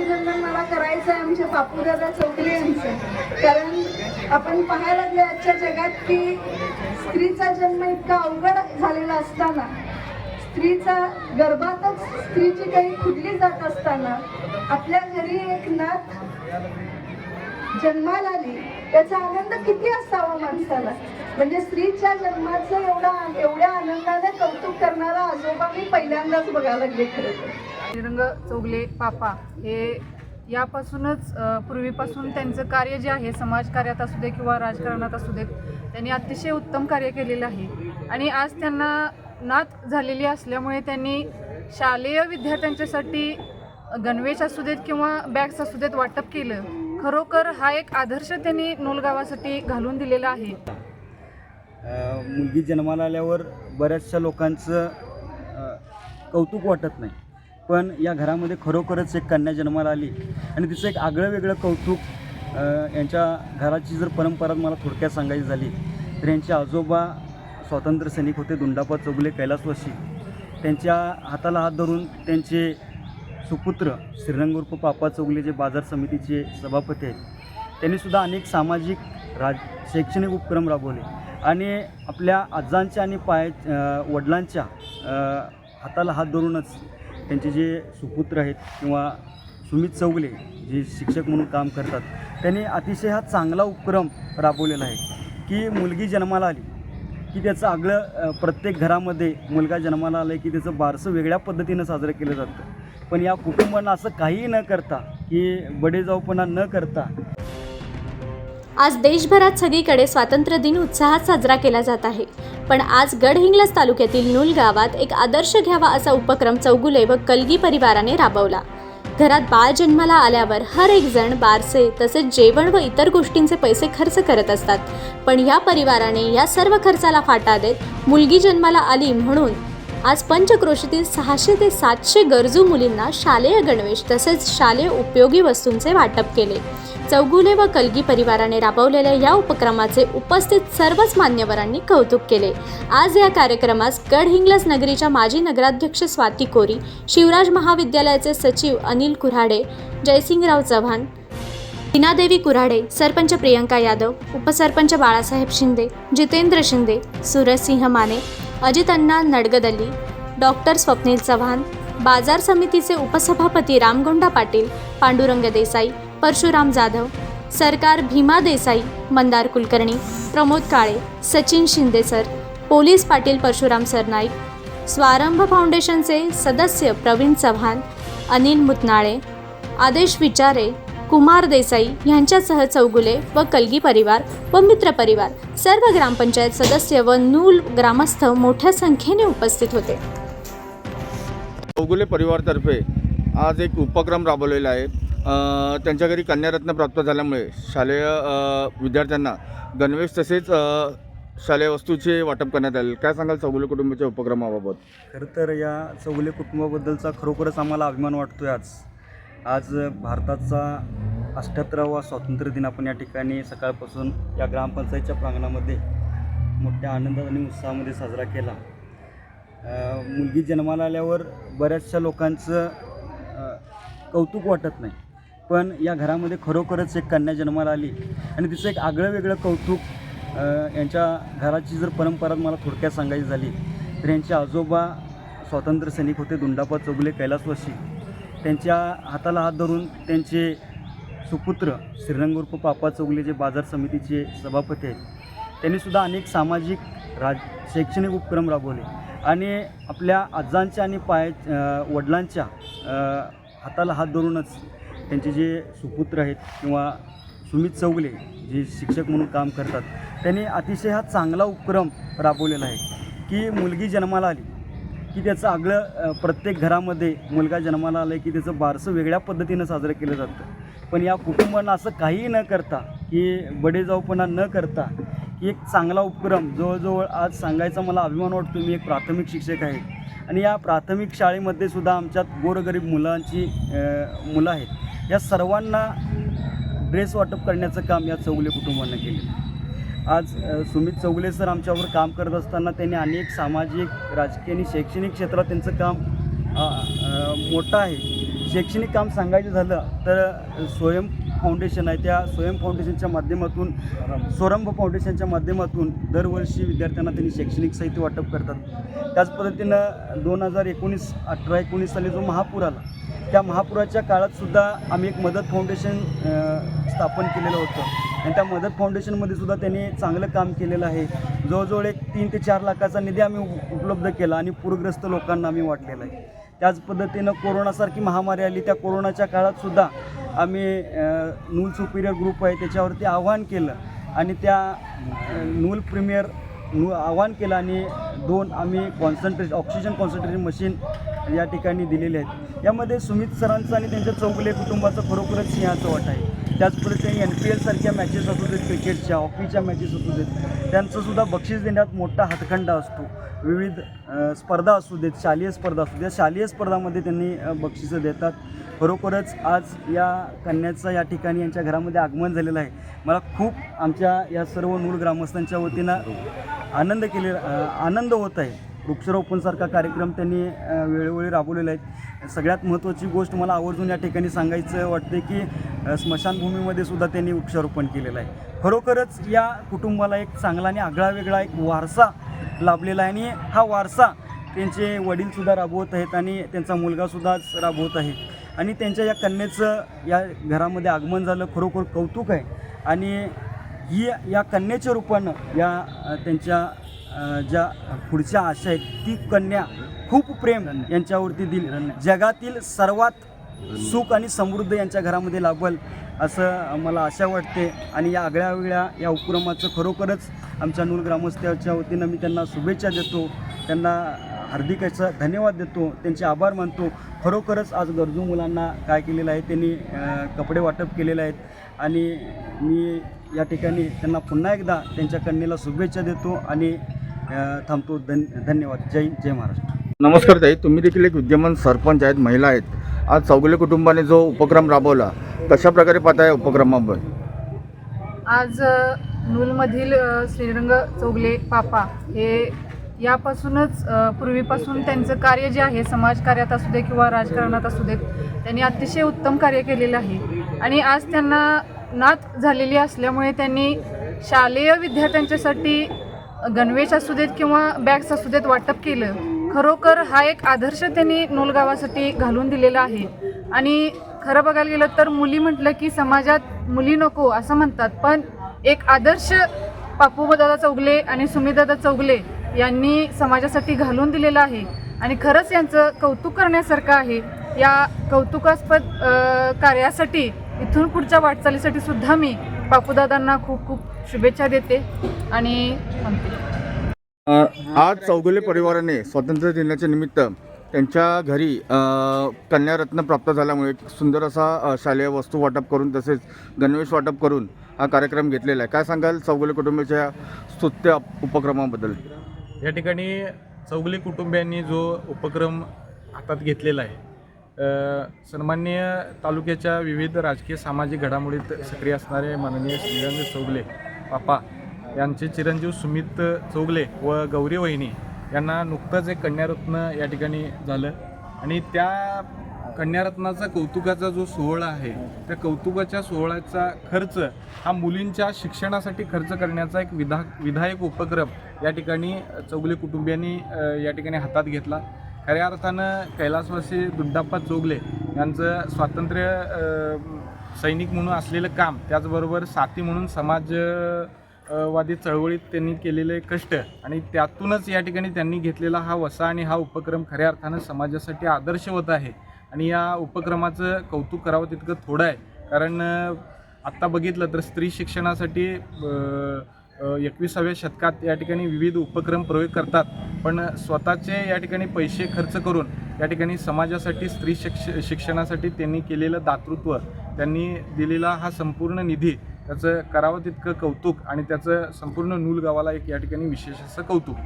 अभिनंदन मला करायचं आहे आमच्या बापूदादा चौधरी यांचं. कारण आपण पाहायला लागलो आजच्या जगात की स्त्रीचा जन्म इतका अवघड झालेला असताना स्त्रीचा गर्भातच स्त्रीची काही खुडली जात असताना आपल्या घरी एक नाथ जन्माला आली त्याचा आनंद किती असावा माणसाला? म्हणजे स्त्रीच्या जन्माचं एवढा एवढ्या आनंदाने कौतुक करणारा आजोबा मी पहिल्यांदाच बघायला गेले खरं तर. श्रीरंग चौगले पापा हे यापासूनच पूर्वीपासून त्यांचं कार्य जे आहे समाजकार्यात असू दे किंवा राजकारणात असू देत त्यांनी अतिशय उत्तम कार्य केलेलं आहे. आणि आज त्यांना नात झालेली असल्यामुळे त्यांनी शालेय विद्यार्थ्यांच्यासाठी गणवेश असू देत किंवा बॅग्स असू देत वाटप केलं. खरोखर हा एक आदर्श त्यांनी नोलगावासाठी घालून दिलेला आहे. मुलगी जन्माला आल्यावर बऱ्याचशा लोकांचं कौतुक वाटत नाही. पण या घरामध्ये खरोखरच एक कन्या जन्माला आली आणि तिचं एक आगळं वेगळं कौतुक यांच्या घराची जर परंपरा मला थोडक्यात सांगायची झाली तर यांचे आजोबा स्वातंत्र्य सैनिक होते दुंडापा चौगुले कैलासवासी. त्यांच्या हाताला हात धरून त्यांचे सुपुत्र श्रीरंग उर्फ पापा चौगले जे बाजार समितीचे सभापती आहेत त्यांनीसुद्धा अनेक सामाजिक राज शैक्षणिक उपक्रम राबवले. आणि आपल्या आजांच्या आणि पाय वडिलांच्या हाताला हात धरूनच त्यांचे जे सुपुत्र आहेत किंवा सुमित चौगले जे शिक्षक म्हणून काम करतात त्यांनी अतिशय हा चांगला उपक्रम राबवलेला आहे की मुलगी जन्माला आली की त्याचं आगळं प्रत्येक घरामध्ये मुलगा जन्माला आला की त्याचं बारसं वेगळ्या पद्धतीनं साजरं केलं जातं. पण या कुटुंबांना असं काहीही न करता की बडेजाऊपणा न करता. आज देशभरात सगळीकडे स्वातंत्र्य दिन उत्साहात साजरा केला जात आहे. पण आज गडहिंग्लज तालुक्यातील नूल गावात एक आदर्श घ्यावा असा उपक्रम चौगुले व कलगी परिवाराने राबवला. घरात बाळ जन्माला आल्यावर हर एक जण बारसे तसेच जेवण व इतर गोष्टींचे पैसे खर्च करत असतात. पण या परिवाराने या सर्व खर्चाला फाटा देत मुलगी जन्माला आली म्हणून आज पंचक्रोशीतील सहाशे ते सातशे गरजू मुलींना शालेय गणवेश तसेच शालेय उपयोगी वस्तूंचे वाटप केले. चौगुले व कलगी परिवाराने राबवलेल्या या उपक्रमाचे उपस्थित सर्वच मान्यवरांनी कौतुक केले. आज या कार्यक्रमास गडहिंग्लज नगरीच्या माजी नगराध्यक्ष स्वाती कोरी शिवराज महाविद्यालयाचे सचिव अनिल कुऱ्हाडे जयसिंगराव चव्हाण हिनादेवी कुऱ्हाडे सरपंच प्रियंका यादव उपसरपंच बाळासाहेब शिंदे जितेंद्र शिंदे सूरजसिंह माने अजित नडगदली नडगदल्ली डॉक्टर स्वप्नील चव्हाण बाजार समितीचे उपसभापती रामगोंडा पाटील पांडुरंग देसाई परशुराम जाधव सरकार भीमा देसाई मंदार कुलकर्णी प्रमोद काळे सचिन शिंदे सर पोलीस पाटील परशुराम सरनाईक स्वारंभ फाउंडेशनचे सदस्य प्रवीण चव्हाण अनिल मुतनाळे आदेश विचारे कुमार देसाई यांच्यासह चौगुले व कलगी परिवार व मित्र परिवार सर्व ग्रामपंचायत सदस्य व नूल ग्रामस्थ मोठ्या संख्येने उपस्थित होते. चौगुले परिवारतर्फे आज एक उपक्रम राबवलेला आहे. त्यांच्या घरी कन्यारत्न प्राप्त झाल्यामुळे शालेय विद्यार्थ्यांना गणवेश तसेच शालेय वस्तूचे वाटप करण्यात आले. काय सांगाल चौगुले कुटुंबाच्या उपक्रमाबाबत? खरं तर या चौगुले कुटुंबाबद्दलचा खरोखरच आम्हाला अभिमान वाटतो आहे आज. आज भारताचा अठ्ठ्याहत्तरावा स्वातंत्र्य दिन आपण या ठिकाणी सकाळपासून या ग्रामपंचायतच्या प्रांगणामध्ये मोठ्या आनंदात आणि उत्साहामध्ये साजरा केला. मुलगी जन्माला आल्यावर बऱ्याचशा लोकांचं कौतुक वाटत नाही. पण या घरामध्ये खरोखरच एक कन्या जन्माला आली आणि तिचं एक आगळं वेगळं कौतुक यांच्या घराची जर परंपरा मला थोडक्यात सांगायची झाली तर यांचे आजोबा स्वातंत्र्य सैनिक होते दुंडापा चौगुले कैलासवासी. त्यांच्या हाताला हात धरून त्यांचे सुपुत्र श्रीरंग उर्फ पापा चौगले जे बाजार समितीचे सभापती आहेत त्यांनीसुद्धा अनेक सामाजिक राज शैक्षणिक उपक्रम राबवले. आणि आपल्या आजांच्या आणि पाय वडिलांच्या हाताला हात धरूनच त्यांचे जे सुपुत्र आहेत किंवा सुमित चौगले जे शिक्षक म्हणून काम करतात त्यांनी अतिशय हा चांगला उपक्रम राबवलेला आहे की मुलगी जन्माला आली की त्याचं आगळं प्रत्येक घरामध्ये मुलगा जन्माला आला की त्याचं बारसं वेगळ्या पद्धतीनं साजरं केलं जातं. पण या कुटुंबांना असं काहीही न करता की बडेजाऊपणा न करता की एक चांगला उपक्रम जवळजवळ आज सांगायचा मला अभिमान वाटतो. मी एक प्राथमिक शिक्षक आहे. आणि या प्राथमिक शाळेमध्ये सुद्धा आमच्यात गोरगरीब मुलांची मुलं आहेत. या सर्वांना ड्रेस वाटप करण्याचं काम या चौगुले कुटुंबांना केलं आज सुमित चौगुले सर आमच्यावर काम करत असताना त्यांनी अनेक सामाजिक राजकीय आणि शैक्षणिक क्षेत्रात त्यांचं काम मोठं आहे. शैक्षणिक काम सांगायचं झालं तर स्वयं फाउंडेशन आहे. त्या स्वयं फाउंडेशनच्या माध्यमातून स्वरंभ फाउंडेशनच्या माध्यमातून दरवर्षी विद्यार्थ्यांना त्यांनी शैक्षणिक साहित्य वाटप करतात. त्याच पद्धतीनं दोन हजार एकोणीस अठरा एकोणीस साली जो महापूर आला त्या महापुराच्या काळातसुद्धा आम्ही एक मदत फाउंडेशन स्थापन केलेलं होतं. आणि त्या मदत फाउंडेशनमध्ये सुद्धा त्यांनी चांगलं काम केलेलं आहे. जवळजवळ एक तीन ते चार लाखाचा निधी आम्ही उप- उपलब्ध केला आणि पूरग्रस्त लोकांना आम्ही वाटलेला आहे. त्याच पद्धतीनं कोरोनासारखी महामारी आली त्या कोरोनाच्या काळातसुद्धा आम्ही नूल सुपिरियर ग्रुप आहे त्याच्यावरती आव्हान केलं आणि त्या नूल प्रीमियर नू आव्हान केलं आणि दोन आम्ही कॉन्सन्ट्रेट ऑक्सिजन कॉन्सन्ट्रेशन मशीन या ठिकाणी दिलेले आहेत. यामध्ये सुमित सरांचं आणि त्यांच्या चौगुले कुटुंबाचं खरोखरच सिंहाचं वाट आहे. त्याच पद्धतीने एन पी एलसारख्या मॅचेस असू देत क्रिकेटच्या हॉकीच्या मॅचेस असू देत त्यांचंसुद्धा बक्षीस देण्यात मोठा हातखंडा असतो. विविध स्पर्धा असू देत शालेय स्पर्धा असू देत शालेय स्पर्धामध्ये त्यांनी बक्षिसं देतात. खरोखरच आज या कन्याचं या ठिकाणी यांच्या घरामध्ये आगमन झालेलं आहे. मला खूप आमच्या या सर्व नूर ग्रामस्थांच्या वतीनं आनंद केले आनंद होत आहे. वृक्षारोपणसारखा कार्यक्रम त्यांनी वेळोवेळी राबवलेला आहे. सगळ्यात महत्त्वाची गोष्ट मला आवर्जून या ठिकाणी सांगायचं वाटते की स्मशानभूमीमध्ये सुद्धा त्यांनी वृक्षारोपण केलेलं आहे. खरोखरच या कुटुंबाला एक चांगला आणि आगळा वेगळा एक वारसा लाभलेला आहे आणि हा वारसा त्यांचे वडीलसुद्धा राबवत आहेत आणि त्यांचा मुलगासुद्धा राबवत आहे. आणि त्यांच्या या कन्येचं या घरामध्ये आगमन झालं खरोखर कौतुक आहे. आणि ही या कन्येच्या रूपानं या त्यांच्या ज्या पुढच्या आशा आहेत ती कन्या खूप प्रेम यांच्यावरती दिली. जगातील सर्वात सुख आणि समृद्ध यांच्या घरामध्ये लाभल असं मला आशा वाटते. आणि या आगळ्या वेगळ्या या उपक्रमाचं खरोखरच आमच्या नूल ग्रामस्थाच्या वतीनं मी त्यांना शुभेच्छा देतो. त्यांना हार्दिक याचा धन्यवाद देतो. त्यांचे आभार मानतो. खरोखरच आज गरजू मुलांना काय केलेलं आहे त्यांनी कपडे वाटप केलेले आहेत. आणि मी या ठिकाणी त्यांना पुन्हा एकदा त्यांच्या कन्येला शुभेच्छा देतो. आणि थांबतो. धन धन्यवाद. जय जय महाराष्ट्र. नमस्कार ताई. तुम्ही देखील एक विद्यमान सरपंच आहेत महिला आहेत. आज चौगुले कुटुंबाने जो उपक्रम राबवला कशा प्रकारे पाहता या उपक्रमाबद्दल? आज नूलमधील श्रीरंग चौगले पापा हे यापासूनच पूर्वीपासून त्यांचं कार्य जे आहे समाजकार्यात असू दे किंवा राजकारणात असू देत त्यांनी अतिशय उत्तम कार्य केलेलं आहे. आणि आज त्यांना नात झालेली असल्यामुळे त्यांनी शालेय विद्यार्थ्यांच्यासाठी गणवेश असू देत किंवा बॅग्स असू देत वाटप केलं खरोखर हा एक आदर्श त्यांनी नोलगावासाठी घालून दिलेला आहे. आणि खरं बघायला गेलं तर मुली म्हटलं की समाजात मुली नको असं म्हणतात पण एक आदर्श पापूदादा चौगले आणि सुमितदादा चौगले यांनी समाजासाठी घालून दिलेलं आहे. आणि खरंच यांचं कौतुक करण्यासारखं आहे. या कौतुकास्पद कार्यासाठी इथून पुढच्या वाटचालीसाठी सुद्धा मी बापूदादांना खूप खूप शुभेच्छा देते आणि आज चौगुले परिवाराने स्वातंत्र्य दिनाच्या निमित्त त्यांच्या घरी कन्यारत्न प्राप्त झाल्यामुळे सुंदर असा शालेय वस्तू वाटप करून तसेच गणवेश वाटप करून हा कार्यक्रम घेतलेला आहे. काय सांगाल चौगुले कुटुंबाच्या स्तुत्य उपक्रमाबद्दल? या ठिकाणी चौगले कुटुंबियांनी जो उपक्रम हातात घेतलेला आहे अ, सन्माननीय तालुक्याच्या विविध राजकीय सामाजिक घडामोडीत सक्रिय असणारे माननीय श्रीरंग चौगले पापा यांचे चिरंजीव सुमित चौगले व गौरी वहिनी यांना नुकतंच एक कन्यारत्न या ठिकाणी झालं. आणि त्या कन्यारत्नाचा कौतुकाचा जो सोहळा आहे त्या कौतुकाच्या सोहळ्याचा खर्च हा मुलींच्या शिक्षणासाठी खर्च करण्याचा एक विधा विधायक उपक्रम या ठिकाणी चौगले कुटुंबियांनी या ठिकाणी हातात घेतला. खऱ्या अर्थानं कैलासवासी दुड्डाप्पा चौगले यांचं स्वातंत्र्य सैनिक म्हणून असलेलं काम त्याचबरोबर साथी म्हणून समाजवादी चळवळीत त्यांनी केलेले कष्ट आणि त्यातूनच या ठिकाणी त्यांनी घेतलेला हा वसा आणि हा उपक्रम खऱ्या अर्थानं समाजासाठी आदर्श होत आहे. आणि या उपक्रमाचं कौतुक करावं तितकं थोडं आहे. कारण आत्ता बघितलं तर स्त्री शिक्षणासाठी एकविसाव्या शतकात या ठिकाणी विविध उपक्रम प्रयोग करतात. पण स्वतःचे या ठिकाणी पैसे खर्च करून या ठिकाणी समाजासाठी स्त्री शिक्ष शिक्षणासाठी त्यांनी केलेलं दातृत्व त्यांनी दिलेला हा संपूर्ण निधी त्याचं करावं तितकं कौतुक आणि त्याचं संपूर्ण नूल गावाला एक या ठिकाणी विशेष असं कौतुक.